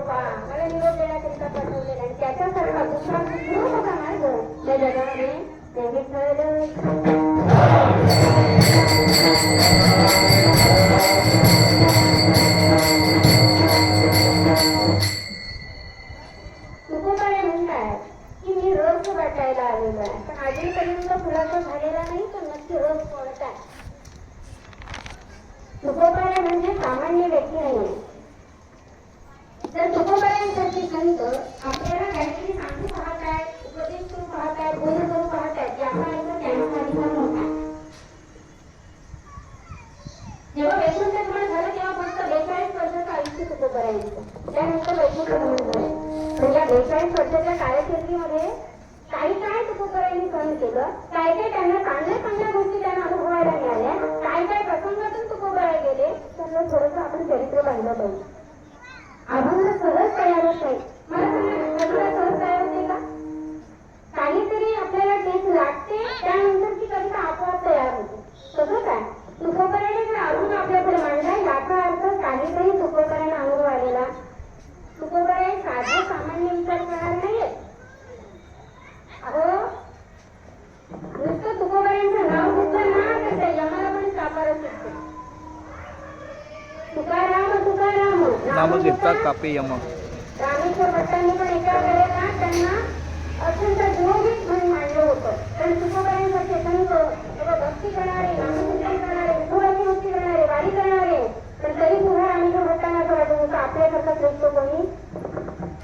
का मला निरोप देण्याकरिता पाठवलेला आणि त्याच्यासारखा दुसरा गुरु होता माझ या जगामध्ये ते विठ्ठल म्हणतात की मी रोग वाटायला आलेलो आहे पण आजपर्यंत फुलाचा झालेला नाही तर नक्की रोग कोणता आहे म्हणजे सामान्य व्यक्ती नाही. तुकोबायांसारखे संत आपल्याला काहीतरी सांगू उपदेश करू बोध करू आपण त्यांचा अधिकार जेव्हा झालं तेव्हा फक्त बेचाळीस वर्षाचं आयुष्य त्यानंतर झालं. या बेचाळीस वर्षाच्या कारकिर्दीमध्ये काही काय तुकोबारायांनी सहन केलं काय काय त्यांना चांगल्या चांगल्या गोष्टी त्यांना अनुभवायला मिळाल्या काय काय प्रसंगातून तुकोबारा गेले तर थोडंसं आपण चरित्र पाहिलं पाहिजे. तुकाराम नाम घेता कापे यम